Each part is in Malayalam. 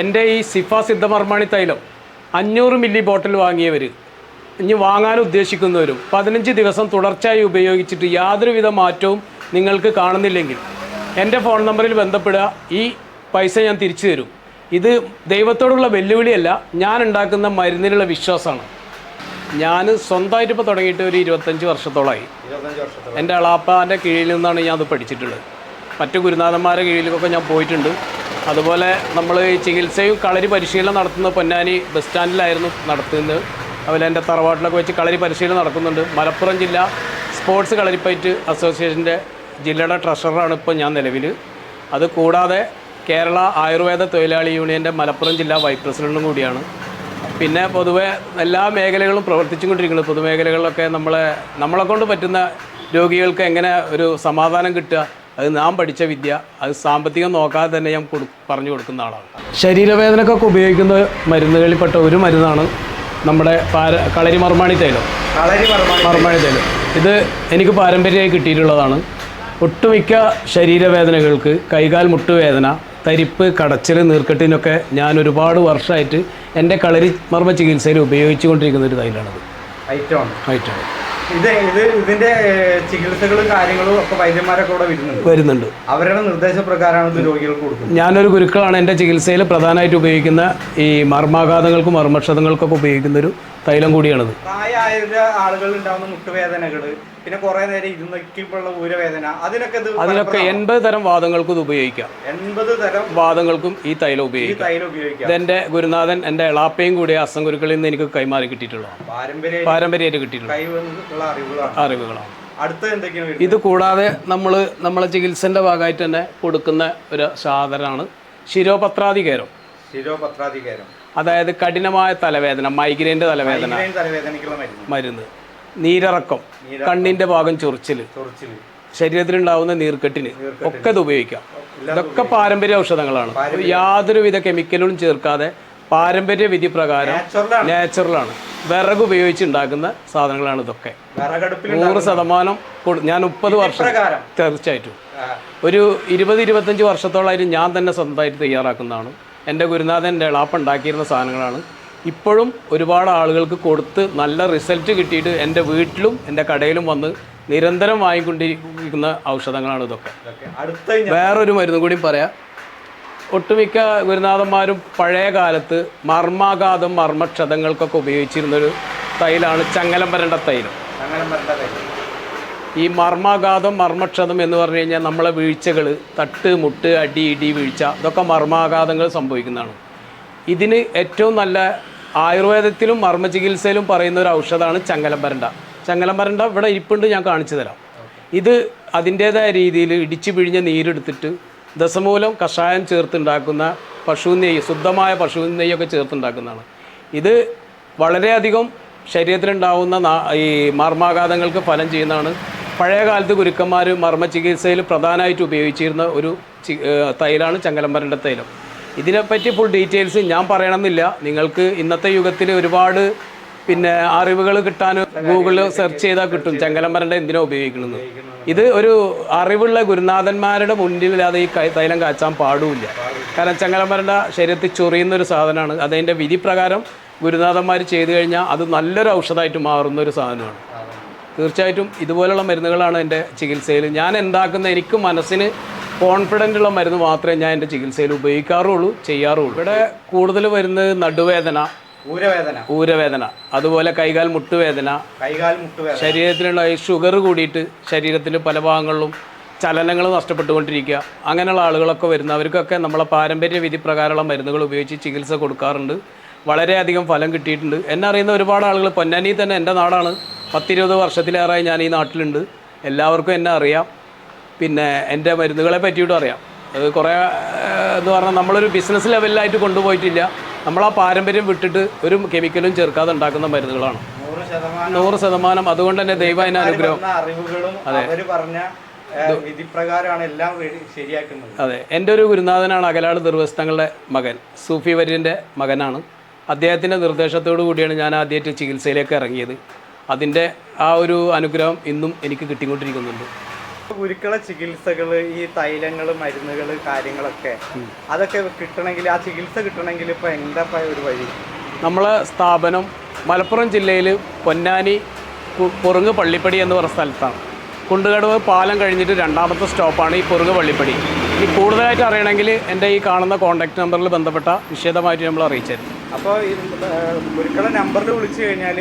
എന്റെ ഈ സിഫ സിദ്ധമർമാണി തൈലം അഞ്ഞൂറ് മില്ലി ബോട്ടിൽ വാങ്ങിയവർ ഇനി വാങ്ങാൻ ഉദ്ദേശിക്കുന്നവരും പതിനഞ്ച് ദിവസം തുടർച്ചയായി ഉപയോഗിച്ചിട്ട് യാതൊരുവിധ മാറ്റവും നിങ്ങൾക്ക് കാണുന്നില്ലെങ്കിൽ എന്റെ ഫോൺ നമ്പറിൽ ബന്ധപ്പെടുക. ഈ പൈസ ഞാൻ തിരിച്ചു തരും. ഇത് ദൈവത്തോടുള്ള വെല്ലുവിളിയല്ല ഞാൻ ഉണ്ടാക്കുന്ന മരുന്നിലുള്ള വിശ്വാസമാണ്. ഞാൻ സ്വന്തമായിട്ട് ഇപ്പോൾ തുടങ്ങിയിട്ട് ഒരു ഇരുപത്തഞ്ച് വർഷത്തോളമായി എന്റെ അളാപ്പാന്റെ കീഴിൽ നിന്നാണ് ഞാൻ അത് പഠിച്ചിട്ടുള്ളത്. മറ്റു ഗുരുനാഥന്മാരുടെ കീഴിലൊക്കെ ഞാൻ പോയിട്ടുണ്ട്. അതുപോലെ നമ്മൾ ഈ ചികിത്സയും കളരി പരിശീലനം നടത്തുന്ന പൊന്നാനി ബസ് സ്റ്റാൻഡിലായിരുന്നു നടത്തുന്നത്. അതുപോലെ എന്റെ തറവാട്ടിലൊക്കെ വെച്ച് കളരി പരിശീലനം നടക്കുന്നുണ്ട് മലപ്പുറം ജില്ല സ്പോർട്സ് കളരിപ്പയറ്റ് അസോസിയേഷന്റെ ജില്ലയുടെ ട്രഷററാണ് ഇപ്പോൾ ഞാൻ നിലവിൽ അത് കൂടാതെ കേരള ആയുർവേദ തൊഴിലാളി യൂണിയന്റെ മലപ്പുറം ജില്ലാ വൈസ് പ്രസിഡന്റും കൂടിയാണ്. പിന്നെ പൊതുവേ എല്ലാ മേഖലകളും പ്രവർത്തിച്ചുകൊണ്ടിരിക്കുന്നത് പൊതുമേഖലകളിലൊക്കെ നമ്മളെ നമ്മളെ കൊണ്ട് പറ്റുന്ന രോഗികൾക്ക് എങ്ങനെ ഒരു സമാധാനം കിട്ടുക അത് നാം പഠിച്ച വിദ്യ അത് സാമ്പത്തികം നോക്കാതെ തന്നെ ഞാൻ കൊടു പറഞ്ഞു കൊടുക്കുന്ന ആളാണ്. ശരീരവേദനക്കൊക്കെ ഉപയോഗിക്കുന്ന മരുന്നുകളിൽപ്പെട്ട ഒരു മരുന്നാണ് നമ്മുടെ പാര കളരി മർമാണി തൈലം. മർമാണി തൈലം. ഇത് എനിക്ക് പാരമ്പര്യമായി കിട്ടിയിട്ടുള്ളതാണ്. ഒട്ടുമിക്ക ശരീരവേദനകൾക്ക് കൈകാൽ മുട്ടുവേദന തരിപ്പ് കടച്ചിൽ നീർക്കെട്ടിനൊക്കെ ഞാൻ ഒരുപാട് വർഷമായിട്ട് എന്റെ കളരി മർമ്മ ചികിത്സയിൽ ഉപയോഗിച്ചുകൊണ്ടിരിക്കുന്ന ഒരു തൈലാണത്. ഐറ്റമാണ്. ആയിട്ടാണ് ഇത് ഇത് ഇതിന്റെ ചികിത്സകളും കാര്യങ്ങളും ഒക്കെ വൈദ്യന്മാരൊക്കെ ഇവിടെ വരുന്നുണ്ട്. വരുന്നുണ്ട്. അവരുടെ നിർദ്ദേശപ്രകാരമാണ് ഇത് രോഗികൾക്ക് കൊടുക്കുന്നത്. ഞാനൊരു ഗുരുക്കളാണ് എന്റെ ചികിത്സയിൽ പ്രധാനമായിട്ട് ഉപയോഗിക്കുന്ന ഈ മർമാഘാതങ്ങൾക്കും മർമ്മക്ഷതങ്ങൾക്കൊക്കെ ഉപയോഗിക്കുന്ന ഒരു തൈലം കൂടിയാണത്. പ്രായമായ ആളുകൾ ഉണ്ടാവുന്ന പിന്നെ കുറെ നേരം ഊരവേദന അതിനൊക്കെ അതിനൊക്കെ എൺപത് തരം വാദങ്ങൾക്കും ഇത് ഉപയോഗിക്കാം. എൺപത് തരം വാദങ്ങൾക്കും ഈ തൈലം ഉപയോഗിക്കാം. തൈലം ഉപയോഗിക്കാം. ഇതെന്റെ ഗുരുനാഥൻ എന്റെ എളാപ്പയും കൂടി അസം ഗുരുക്കളിൽ നിന്ന് എനിക്ക് കൈമാറി കിട്ടിയിട്ടുള്ളതാണ്. പാരമ്പര്യ പാരമ്പര്യമായിട്ട് കിട്ടിയിട്ടുള്ള അറിവുകളാണ്. അടുത്ത എന്തൊക്കെയാണ്? ഇത് കൂടാതെ നമ്മൾ നമ്മളെ ചികിത്സന്റെ ഭാഗമായിട്ട് തന്നെ കൊടുക്കുന്ന ഒരു സാധനമാണ് ശിരോപത്രാധികേരം. അതായത് കഠിനമായ തലവേദന മൈഗ്രെയിന്റെ തലവേദന. തലവേദനയ്ക്കുള്ള മരുന്ന്. മരുന്ന്. നീരിറക്കം കണ്ണിന്റെ ഭാഗം ചൊറിച്ചിൽ ചൊറിച്ചിൽ. ശരീരത്തിലുണ്ടാവുന്ന നീർക്കെട്ടിന് ഒക്കെ ഇത് ഉപയോഗിക്കാം. ഇതൊക്കെ പാരമ്പര്യ ഔഷധങ്ങളാണ്. യാതൊരുവിധ കെമിക്കലും ചേർക്കാതെ പാരമ്പര്യ വിധി പ്രകാരം നാച്ചുറലാണ്. വിറക് ഉപയോഗിച്ച് ഉണ്ടാക്കുന്ന സാധനങ്ങളാണ് ഇതൊക്കെ. നൂറ് ശതമാനം ഞാൻ മുപ്പത് വർഷം തീർച്ചയായിട്ടും. ഒരു ഇരുപത് ഇരുപത്തഞ്ച് വർഷത്തോളമായിട്ട് ഞാൻ തന്നെ സ്വന്തമായിട്ട് തയ്യാറാക്കുന്നതാണ്. എന്റെ ഗുരുനാഥൻ എന്റെ എളാപ്പ ഉണ്ടാക്കിയിരുന്ന സാധനങ്ങളാണ് ഇപ്പോഴും ഒരുപാട് ആളുകൾക്ക് കൊടുത്ത് നല്ല റിസൾട്ട് കിട്ടിയിട്ട് എന്റെ വീട്ടിലും എന്റെ കടയിലും വന്ന് നിരന്തരം വാങ്ങിക്കൊണ്ടിരിക്കുന്ന ഔഷധങ്ങളാണ് ഇതൊക്കെ. അടുത്ത വേറൊരു മരുന്നും കൂടി പറയാം ഒട്ടുമിക്ക ഗുരുനാഥന്മാരും പഴയ കാലത്ത് മർമാഘാതം മർമ്മക്ഷതങ്ങൾക്കൊക്കെ ഉപയോഗിച്ചിരുന്നൊരു തൈലാണ് ചങ്ങലം തൈലം വരേണ്ട കാര്യം. ഈ മർമാഘാതം മർമ്മക്ഷതം എന്ന് പറഞ്ഞു കഴിഞ്ഞാൽ നമ്മളെ വീഴ്ചകൾ തട്ട് മുട്ട് അടി ഇടി വീഴ്ച ഇതൊക്കെ മർമാഘാതങ്ങൾ സംഭവിക്കുന്നതാണ്. ഇതിന് ഏറ്റവും നല്ല ആയുർവേദത്തിലും മർമ്മ ചികിത്സയിലും പറയുന്ന ഒരു ഔഷധമാണ് ചങ്ങലം പരണ്ട ചങ്ങലം ഇവിടെ ഇരിപ്പുണ്ട് ഞാൻ കാണിച്ചു തരാം. ഇത് അതിന്റേതായ രീതിയിൽ ഇടിച്ചു പിഴിഞ്ഞ നീരെടുത്തിട്ട് ദശമൂലം കഷായം ചേർത്തുണ്ടാക്കുന്ന പശു നെയ്യ് ശുദ്ധമായ പശു നെയ്യൊക്കെ ചേർത്തുണ്ടാക്കുന്നതാണ്. ഇത് വളരെയധികം ശരീരത്തിലുണ്ടാവുന്ന ഈ മർമാഘാതങ്ങൾക്ക് ഫലം ചെയ്യുന്നതാണ്. പഴയ കാലത്ത് ഗുരുക്കന്മാർ മർമ്മ ചികിത്സയിൽ പ്രധാനമായിട്ട് ഉപയോഗിച്ചിരുന്ന ഒരു തൈലാണ് ചങ്ങലമ്പരന്റെ തൈലം. ഇതിനെപ്പറ്റി ഫുൾ ഡീറ്റെയിൽസ് ഞാൻ പറയണമെന്നില്ല. നിങ്ങൾക്ക് ഇന്നത്തെ യുഗത്തിൽ ഒരുപാട് പിന്നെ അറിവുകൾ കിട്ടാൻ ഗൂഗിളിൽ സെർച്ച് ചെയ്താൽ കിട്ടും ചെങ്കലമ്പരന്റെ എന്തിനാ ഉപയോഗിക്കുന്നത് ഇത് ഒരു അറിവുള്ള ഗുരുനാഥന്മാരുടെ മുന്നിലില്ലാതെ ഈ തൈലം കാച്ചാൻ പാടുമില്ല. കാരണം ചെങ്കലമ്പരന്റെ ശരീരത്തിൽ ചൊറിയുന്ന ഒരു സാധനമാണ്. അതതിന്റെ വിധി പ്രകാരം ഗുരുനാഥന്മാർ ചെയ്തു കഴിഞ്ഞാൽ അത് നല്ലൊരു ഔഷധമായിട്ട് മാറുന്ന ഒരു സാധനമാണ്. തീർച്ചയായിട്ടും ഇതുപോലെയുള്ള മരുന്നുകളാണ് എന്റെ ചികിത്സയിൽ. ഞാൻ എന്താക്കുന്ന എനിക്ക് മനസ്സിന് കോൺഫിഡന്റ് ഉള്ള മരുന്ന് മാത്രമേ ഞാൻ എന്റെ ചികിത്സയിൽ ഉപയോഗിക്കാറുള്ളൂ ചെയ്യാറുള്ളൂ. ഇവിടെ കൂടുതൽ വരുന്നത് നടുവേദന ഊരവേദന. ഊരവേദന അതുപോലെ കൈകാൽ മുട്ടുവേദന കൈകാൽ മുട്ടുവേദന. ശരീരത്തിലുള്ള ഈ ഷുഗർ കൂടിയിട്ട് ശരീരത്തിന്റെ പല ഭാഗങ്ങളിലും ചലനങ്ങൾ നഷ്ടപ്പെട്ടുകൊണ്ടിരിക്കുക. അങ്ങനെയുള്ള ആളുകളൊക്കെ വരുന്ന അവർക്കൊക്കെ നമ്മളെ പാരമ്പര്യ വിധി പ്രകാരമുള്ള മരുന്നുകൾ ഉപയോഗിച്ച് ചികിത്സ കൊടുക്കാറുണ്ട്. വളരെയധികം ഫലം കിട്ടിയിട്ടുണ്ട്. എന്നറിയുന്ന ഒരുപാട് ആളുകൾ പൊന്നാനി തന്നെ എന്റെ നാടാണ്. പത്തിരുപത് വർഷത്തിലേറെയായി ഞാൻ ഈ നാട്ടിലുണ്ട്. എല്ലാവർക്കും എന്നെ അറിയാം. പിന്നെ എന്റെ മരുന്നുകളെ പറ്റിയിട്ടും അറിയാം. അത് കുറേ എന്ന് പറഞ്ഞാൽ നമ്മളൊരു ബിസിനസ് ലെവലിലായിട്ട് കൊണ്ടുപോയിട്ടില്ല. നമ്മൾ ആ പാരമ്പര്യം വിട്ടിട്ട് ഒരു കെമിക്കലും ചേർക്കാതെ ഉണ്ടാക്കുന്ന മരുന്നുകളാണ്. നൂറ് ശതമാനം. അതുകൊണ്ട് തന്നെ ദൈവം അതിന് അനുഗ്രഹം. അതെ. അതെ. എന്റെ ഒരു ഗുരുനാഥനാണ് അകലാട് ദുർവസ്ഥങ്ങളുടെ മകൻ. സൂഫി വര്യന്റെ മകനാണ്. അദ്ദേഹത്തിന്റെ നിർദ്ദേശത്തോടു കൂടിയാണ് ഞാൻ ആദ്യമായിട്ട് ചികിത്സയിലേക്ക് ഇറങ്ങിയത്. അതിന്റെ ആ ഒരു അനുഗ്രഹം ഇന്നും എനിക്ക് കിട്ടിക്കൊണ്ടിരിക്കുന്നുണ്ട്. ഗുരുക്കള ചികിത്സകൾ ഈ തൈലങ്ങൾ മരുന്നുകൾ കാര്യങ്ങളൊക്കെ അതൊക്കെ കിട്ടണമെങ്കിൽ ആ ചികിത്സ കിട്ടണമെങ്കിൽ ഇപ്പൊ എന്താ ഒരു വഴി? നമ്മളെ സ്ഥാപനം മലപ്പുറം ജില്ലയിൽ പൊന്നാനി പൊറുങ്ങ് പള്ളിപ്പടി എന്ന് പറഞ്ഞ സ്ഥലത്താണ്. കുണ്ടുകടവ് പാലം കഴിഞ്ഞിട്ട് രണ്ടാമത്തെ സ്റ്റോപ്പാണ് ഈ പൊറുങ്ങ് പള്ളിപ്പടി. ഇനി കൂടുതലായിട്ട് അറിയണമെങ്കിൽ എന്റെ ഈ കാണുന്ന കോൺടാക്ട് നമ്പറിൽ ബന്ധപ്പെട്ട വിശദമായിട്ട് നമ്മൾ അറിയിച്ചു തരും അപ്പോൾ ഈ ഗുരുക്കളെ നമ്പറിൽ വിളിച്ചു കഴിഞ്ഞാൽ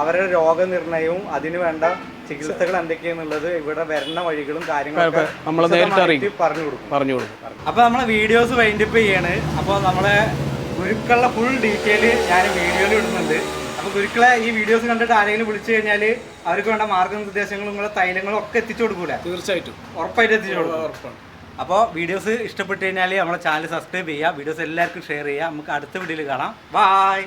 അവരുടെ രോഗനിർണയവും അതിനു വേണ്ട ചികിത്സകൾ എന്തൊക്കെയാന്നുള്ളത് ഇവിടെ വരുന്ന വഴികളും കാര്യങ്ങളൊക്കെ നമ്മൾ നേരിട്ട് പറഞ്ഞു കൊടുക്കും. പറഞ്ഞു കൊടുക്കും. അപ്പോൾ നമ്മളെ വീഡിയോസ് വൈൻഡപ്പ് ചെയ്യാണ്. അപ്പോൾ നമ്മളെ ഗുരുക്കളുടെ ഫുൾ ഡീറ്റെയിൽ ഞാൻ വീഡിയോയിൽ ഇടുന്നുണ്ട്. അപ്പോൾ ഗുരുക്കളെ ഈ വീഡിയോസ് കണ്ടിട്ട് ആരെങ്കിലും വിളിച്ചു കഴിഞ്ഞാൽ അവർക്ക് വേണ്ട മാർഗനിർദ്ദേശങ്ങളും നിങ്ങളെ തൈലങ്ങളും ഒക്കെ എത്തിച്ചു കൊടുക്കൂല? തീർച്ചയായിട്ടും. ഉറപ്പായിട്ട് എത്തിച്ചു കൊടുക്കും. അപ്പോൾ വീഡിയോസ് ഇഷ്ടപ്പെട്ടു കഴിഞ്ഞാൽ നമ്മളെ ചാനൽ സബ്സ്ക്രൈബ് ചെയ്യുക. വീഡിയോസ് എല്ലാവർക്കും ഷെയർ ചെയ്യുക. നമുക്ക് അടുത്ത വീഡിയോയിൽ കാണാം. ബായ്